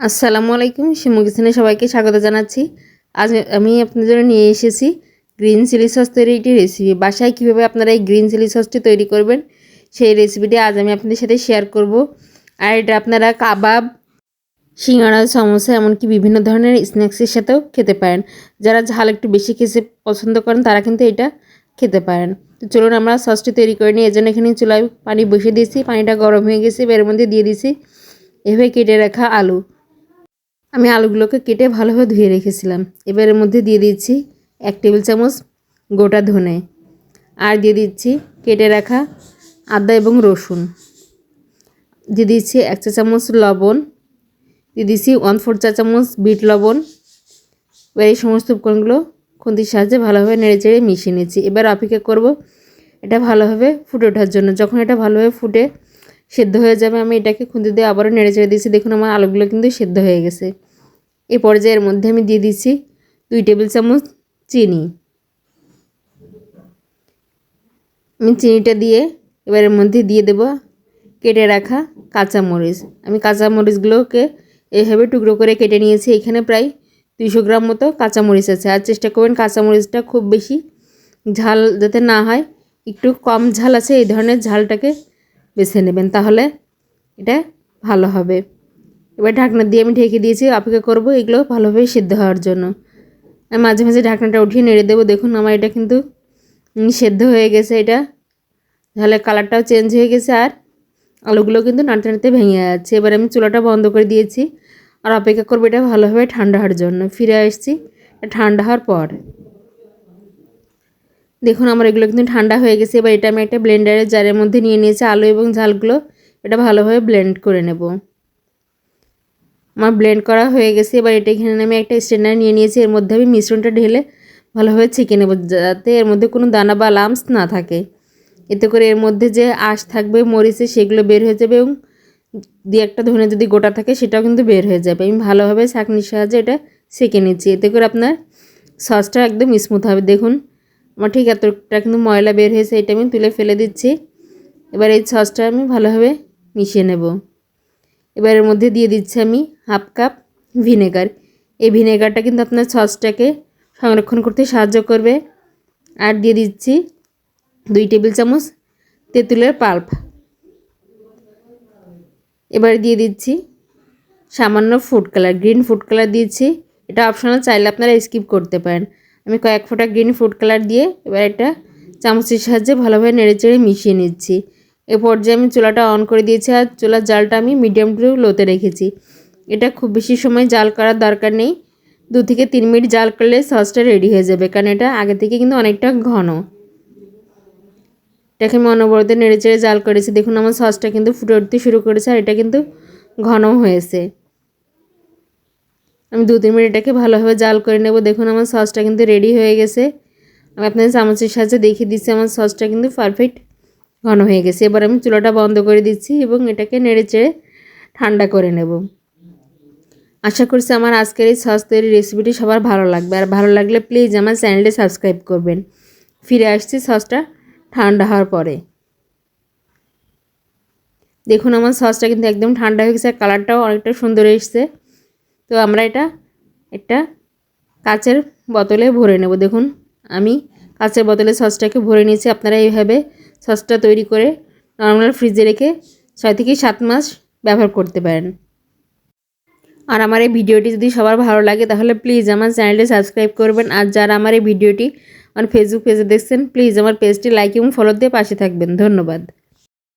আসসালামু আলাইকুম শিমু কিচেনে সবাইকে স্বাগত জানাচ্ছি। আজ আমি আপনাদের নিয়ে এসেছি গ্রিন চিলি সস তৈরি একটি রেসিপি বাসায় কীভাবে আপনারা এই গ্রিন চিলি সসটি তৈরি করবেন, সেই রেসিপিটি আজ আমি আপনাদের সাথে শেয়ার করব। আর এটা আপনারা কাবাব সিঙ্গাড়া সমোসা, এমনকি বিভিন্ন ধরনের স্ন্যাক্সের সাথেও খেতে পারেন। যারা ঝাল একটু বেশি খেতে পছন্দ করেন, তারা কিন্তু এটা খেতে পারেন। তো চলুন আমরা সসটি তৈরি করে নিই। জন্য এখানে চুলায় পানি বসিয়ে দিয়েছি। পানিটা গরম হয়ে গেছে, এর মধ্যে দিয়ে দিয়েছি এভাবে কেটে রাখা আলু। আমি আলুগুলোকে কেটে ভালোভাবে ধুয়ে রেখেছিলাম। এবার এর মধ্যে দিয়ে দিচ্ছি এক টেবিল চামচ গোটা ধনে আর দিয়ে দিচ্ছি কেটে রাখা আদা এবং রসুন। দিয়ে দিচ্ছি এক চা চামচ লবণ। দিয়ে দিচ্ছি ওয়ান ফোর চা চামচ বিট লবণ। এবার এই সমস্ত উপকরণগুলো খুন্তির সাহায্যে ভালোভাবে নেড়ে চেড়ে মিশিয়ে নিচ্ছি। এবার অপেক্ষা করব এটা ভালোভাবে ফুটে ওঠার জন্য। যখন এটা ভালোভাবে ফুটে সেদ্ধ হয়ে যাবে, আমি এটাকে খুন্তি দিয়ে আবারও নেড়ে চেড়ে দিয়েছি। দেখুন, আমার আলুগুলো কিন্তু সেদ্ধ হয়ে গেছে। এই পর্যায়ের মধ্যে আমি দিয়ে দিচ্ছি দুই টেবিল চামচ চিনি। আমি চিনিটা দিয়ে এবার এর মধ্যে দিয়ে দেব কেটে রাখা কাঁচামরিচ। আমি কাঁচামরিচগুলোকে এভাবে টুকরো করে কেটে নিয়েছি। এখানে প্রায় দুইশো গ্রাম মতো কাঁচামরিচ আছে। আর চেষ্টা করবেন কাঁচামরিচটা খুব বেশি ঝাল যাতে না হয়। একটু কম ঝাল আছে, এই ধরনের ঝালটাকে বেছে নেবেন, তাহলে এটা ভালো হবে। এবার ঢাকনা দিয়ে আমি ঢেকে দিয়েছি, অপেক্ষা করব এগুলো ভালোভাবে সিদ্ধ হওয়ার জন্য। আমি মাঝে মাঝে ঢাকনাটা উঠিয়ে নেড়ে দেবো, দেখুন আমার এটা কিন্তু সেদ্ধ হয়ে গেছে এটা। তাহলে কালারটাও চেঞ্জ হয়ে গেছে আর আলুগুলো কিন্তু নাড়তে নাড়তে ভেঙে যাচ্ছে। এবার আমি চুলাটা বন্ধ করে দিয়েছি, আর অপেক্ষা করব এটা ভালোভাবে ঠান্ডা হওয়ার জন্য। ফিরে আসছি ঠান্ডা হওয়ার পর। দেখুন আমার এগুলো কিন্তু ঠান্ডা হয়ে গেছে। এবার এটা আমি একটা ব্লেন্ডারের জারের মধ্যে নিয়ে নিয়েছি আলু এবং ঝালগুলো। এটা ভালোভাবে ব্লেন্ড করে নেব। আমার ব্লেন্ড করা হয়ে গেছে। এবার এটা এখানে আমি একটা স্ট্যান্ডার নিয়ে নিয়েছি। এর মধ্যে আমি মিশ্রণটা ঢেলে ভালোভাবে ছেঁকে নেব যাতে এর মধ্যে কোনো দানা বা লামস না থাকে। এতে করে এর মধ্যে যে আঁশ থাকবে, মরিচে সেগুলো বের হয়ে যাবে এবং দু একটা ধনে যদি গোটা থাকে সেটাও কিন্তু বের হয়ে যাবে। আমি ভালোভাবে ছাঁকনির সাহায্যে এটা সেঁকে নিচ্ছি। এতে করে আপনার সসটা একদম স্মুথ হবে। দেখুন আমার ঠিক এতটা কিন্তু ময়লা বের হয়েছে, এটা আমি তুলে ফেলে দিচ্ছি। এবার এই সসটা আমি ভালোভাবে মিশিয়ে নেব। এবার এর মধ্যে দিয়ে দিচ্ছি আমি হাফ কাপ ভিনেগার। এই ভিনেগারটা কিন্তু আপনার সসটাকে সংরক্ষণ করতে সাহায্য করবে। আর দিয়ে দিচ্ছি দুই টেবিল চামচ তেঁতুলের পাল্প। এবার দিয়ে দিচ্ছি সামান্য food colour, green food colour দিয়েছি। এটা অপশনাল চাইলে আপনারা স্কিপ করতে পারেন। আমি কয়েক ফোঁটা গ্রিন ফুড কালার দিয়ে এবার একটা চামচের সাহায্যে ভালোভাবে নেড়ে চেড়ে মিশিয়ে নিচ্ছি। এ পর্যায়ে আমি চুলাটা অন করে দিয়েছি আর চুলার জালটা আমি মিডিয়াম টু লোতে রেখেছি। এটা খুব বেশি সময় জাল করার দরকার নেই। দু থেকে তিন মিনিট জাল করলে সসটা রেডি হয়ে যাবে, কারণ এটা আগে থেকে কিন্তু অনেকটা ঘন। এটাকে আমি অনবরতে নেড়ে চেড়ে জাল করেছি। দেখুন আমার সসটা কিন্তু ফুটে উঠতে শুরু করেছে আর এটা কিন্তু ঘন হয়েছে। আমি দু, তিন মিনিট এটাকে ভালোভাবে জাল করে নেব। দেখুন, আমার সসটা কিন্তু রেডি হয়ে গেছে। আমি আপনাদের চামচের সাহায্যে দেখিয়ে দিচ্ছি, আমার সসটা কিন্তু পারফেক্ট ঘন হয়ে গেছে। এবার আমি চুলাটা বন্ধ করে দিচ্ছি এবং এটাকে নেড়ে চেড়ে ঠান্ডা করে নেব। আশা করছি আমার আজকের এই সস তৈরির রেসিপিটি সবার ভালো লাগবে। আর ভালো লাগলে প্লিজ আমার চ্যানেলটি সাবস্ক্রাইব করবেন। ফিরে আসছি সসটা ঠান্ডা হওয়ার পরে। দেখুন, আমার সসটা কিন্তু একদম ঠান্ডা হয়ে গেছে, আর কালারটাও অনেকটা সুন্দর এসছে। তো আমরা এটা, একটা কাচের বোতলে ভরে নেব। দেখুন, আমি কাচের বোতলে সসটাকে ভরে নিয়েছি। আপনারা এইভাবে সসটা তৈরি করে নর্মাল ফ্রিজে রেখে ছয় থেকে সাত মাস ব্যবহার করতে পারেন। আর আমার এই ভিডিওটি যদি সবার ভালো লাগে, তাহলে প্লিজ আমার চ্যানেলটি সাবস্ক্রাইব করবেন। আর যারা আমার এই ভিডিওটি আমার ফেসবুক পেজে দেখছেন, প্লিজ আমার পেজটি লাইক এবং ফলো দিয়ে পাশে থাকবেন। ধন্যবাদ।